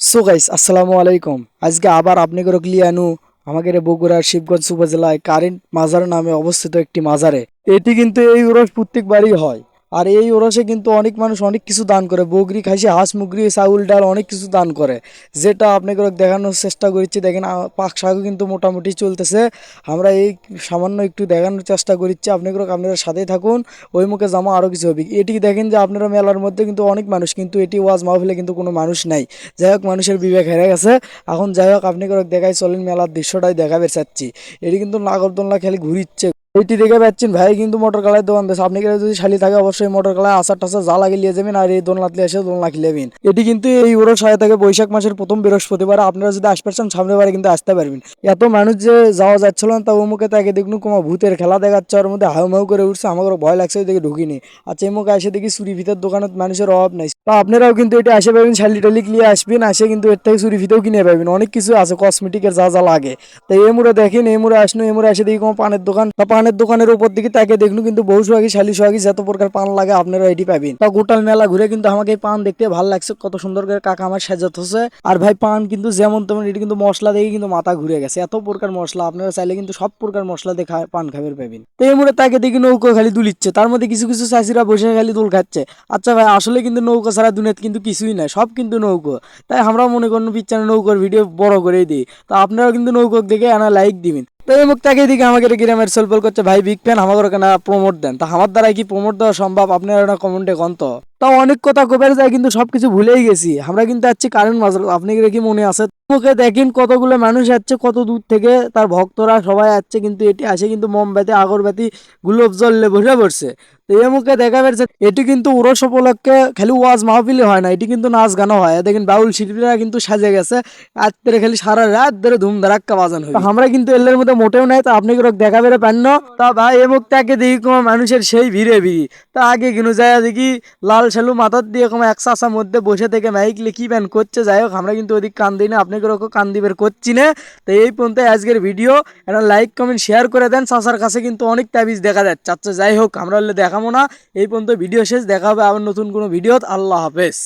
So guys আসসালামু আলাইকুম আজকে আবার আপনি করে ক্লিয়ানু আমাদের বগুড়ার শিবগঞ্জ উপজেলায় কারেন্ট মাজার নামে অবস্থিত একটি মাজারে। এটি কিন্তু এই ওরস প্রত্যেকবারই হয়। আর এই ওরসে কিন্তু অনেক মানুষ অনেক কিছু দান করে। বগরি খাইছে, হাঁস মুগরি চাউল ডাল অনেক কিছু দান করে। যেটা আপনাকে দেখানোর চেষ্টা করছি, দেখেন পাক শাকও কিন্তু মোটামুটি চলতেছে। আমরা এই সামান্য একটু দেখানোর চেষ্টা করছি আপনাকে আপনারা সাথেই থাকুন, ওই মুখে জামা আরও কিছু হবে। এটি দেখেন যে আপনারা মেলার মধ্যে কিন্তু অনেক মানুষ, কিন্তু এটি ওয়াজ মাহফিলে কিন্তু কোনো মানুষ নাই। যাই হোক, মানুষের বিবেক হেরে গেছে। এখন যাই হোক আপনি করে দেখাই, চলেন মেলার দৃশ্যটাই দেখাবে, চাচ্ছি। এটি কিন্তু নাগরদোলনা খালি ঘুরিচ্ছে। এইটি দেখে পাচ্ছেন, ভাই কিন্তু মোটর কালার দোকান দিয়েছে। আপনি কিন্তু যদি শালি থাকে, অবশ্যই মোটর কালায় আচার টাচার যা লাগিয়ে নিয়ে যাবেন, আর এই দোলনাতলে এসে দোলনা খেলেবেন এটি কিন্তু এই ওর সাথে থাকে বৈশাখ মাসের প্রথম বৃহস্পতিবার। আপনারা যদি আসতে পারছেন সামনে বারে কিন্তু আসতে পারবেন। এত মানুষ যে যাওয়া যাচ্ছিল না তা মুখে তাকে দেখুন, কোনো ভূতের খেলা দেখাচ্ছে, ওর মধ্যে হাউ মাউ করে উঠছে, আমার ভয় লাগছে, ওই দিকে ঢুকিনি। আর এই মুখে এসে দেখি চুরি ভিতর দোকানত মানুষের অভাব নাই। তা আপনারাও কিন্তু এটা আসে পাবেন, শালি টালি নিয়ে আসবেন, আসে কিন্তু এর থেকে চুরি ফিতেও কিনে পাবেন। অনেক কিছু আছে কসমেটিকের যা যা লাগে। তো এই মুড়ে দেখেন, এই মুড়ে আসনো, এই মুড়ে এসে দেখি কোনো পানের দোকান, তা পানের দোকানের উপর দিকে তাকে দেখুন কিন্তু বহু সোহাগী, শালি সোহাগী, যত প্রকার পান লাগে আপনারা এটি পাবেন। তা গোটাল মেলা ঘুরে কিন্তু আমাকে এই পান দেখতে ভালো লাগছে, কত সুন্দর করে কাকা আমার সাজাত হচ্ছে। আর ভাই, পান কিন্তু যেমন তেমন, এটি কিন্তু মশলা দেখে কিন্তু মাথা ঘুরে গেছে। এত প্রকার মশলা, আপনারা চাইলে কিন্তু সব প্রকার মশলা দিয়ে পান খাবার পাবেন। তো এই মুড়ে তাকে দেখি নৌকো খালি দুলিচ্ছে, তার মধ্যে কিছু কিছু চাষিরা বসে খালি দুল খাচ্ছে। আচ্ছা ভাই, আসলে কিন্তু নৌকো ছাড়া দুনিয়াতে কিন্তু কিছুই নাই, সব কিন্তু নৌকো। তাই আমরা মনে করুন পিকচারে নৌকোর ভিডিও বড় করেই দিই। তো আপনারাও কিন্তু নৌকো দেখে আনা লাইক দিবেন। তো এই মুখ তাকে দিকে আমাকে গ্রামের সলপল করছে, ভাই বিগ ফ্যান আমাদের কেন প্রমোট দেন। তা আমার দ্বারা কি প্রমোট দেওয়া সম্ভব? আপনারা কমেন্টে কন তো তাও অনেক কথা কবের যায়, কিন্তু সবকিছু ভুলেই গেছি। আমরা কিন্তু যাচ্ছি কারেন্ট মাজার আপনি কি মনে আছে? মুখে দেখেন কতগুলো মানুষ যাচ্ছে, কত দূর থেকে তার ভক্তরা সবাই যাচ্ছে, কিন্তু এটি আসে কিন্তু মোমবাতি, আগরবাতি, গুলোব জ্বললে বসে পড়ছে। তো এই মুখে দেখা যাচ্ছে, এটি কিন্তু উরস উপলক্ষে খালি ওয়াজ মাহফিলে হয় না, এটি কিন্তু নাচ গানও হয়। দেখেন বাউল শিল্পীরা কিন্তু সাজে গেছে আজ ধরে খালি সারা রাত ধরে ধুম ধারাক্কা বাজান হয় আমরা কিন্তু এলের মধ্যে মোটেও নাই, তো আপনি কি দেখা বেড়ে পান না? তা ভাই এ মুখ তাকে দেখি কোনো মানুষের সেই ভিড়ে ভিড়। তা আগে কিনু যায় দেখি, লাল শালু মাথার দিয়ে কোনো এক চাষার মধ্যে বসে থেকে মাইক লিখি ব্যান করছে? যাই হোক, আমরা কিন্তু ওদিক কান দিই না আপনি ওকে কান দিবের করছি না। তো এই পর্যন্ত আজকের ভিডিও একটা লাইক কমেন্ট শেয়ার করে দেন। চাষার কাছে কিন্তু অনেক তাবিজ দেখা যাচ্ছে আচ্ছা যাই হোক, আমরা হলে দেখাবো না। এই পর্যন্ত ভিডিও শেষ, দেখা হবে আবার নতুন কোনো ভিডিও আল্লাহ হাফেজ।